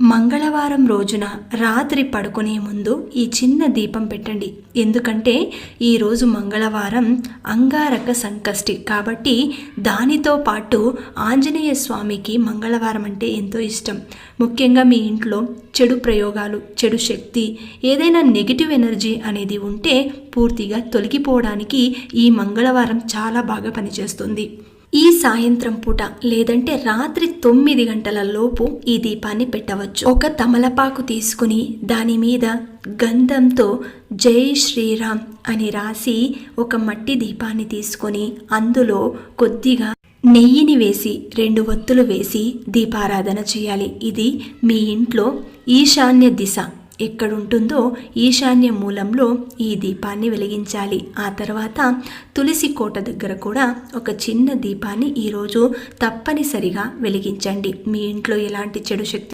మంగళవారం రోజున రాత్రి పడుకునే ముందు ఈ చిన్న దీపం పెట్టండి. ఎందుకంటే ఈరోజు మంగళవారం అంగారక సంకష్టి. కాబట్టి దానితో పాటు ఆంజనేయ స్వామికి మంగళవారం అంటే ఎంతో ఇష్టం. ముఖ్యంగా మీ ఇంట్లో చెడు ప్రయోగాలు చెడు శక్తి ఏదైనా నెగిటివ్ ఎనర్జీ అనేది ఉంటే పూర్తిగా తొలగిపోవడానికి ఈ మంగళవారం చాలా బాగా పనిచేస్తుంది. ఈ సాయంత్రం పూట లేదంటే రాత్రి తొమ్మిది గంటల లోపు ఈ దీపాన్ని పెట్టవచ్చు. ఒక తమలపాకు తీసుకుని దాని మీద గంధంతో జై శ్రీరామ్ అని రాసి ఒక మట్టి దీపాన్ని తీసుకొని అందులో కొద్దిగా నెయ్యిని వేసి రెండు వత్తులు వేసి దీపారాధన చేయాలి. ఇది మీ ఇంట్లో ఈశాన్య దిశ. ఎక్కడుంటుందో ఈశాన్య మూలంలో ఈ దీపాన్ని వెలిగించాలి. ఆ తర్వాత తులసి కోట దగ్గర కూడా ఒక చిన్న దీపాన్ని ఈరోజు తప్పనిసరిగా వెలిగించండి. మీ ఇంట్లో ఎలాంటి చెడు శక్తి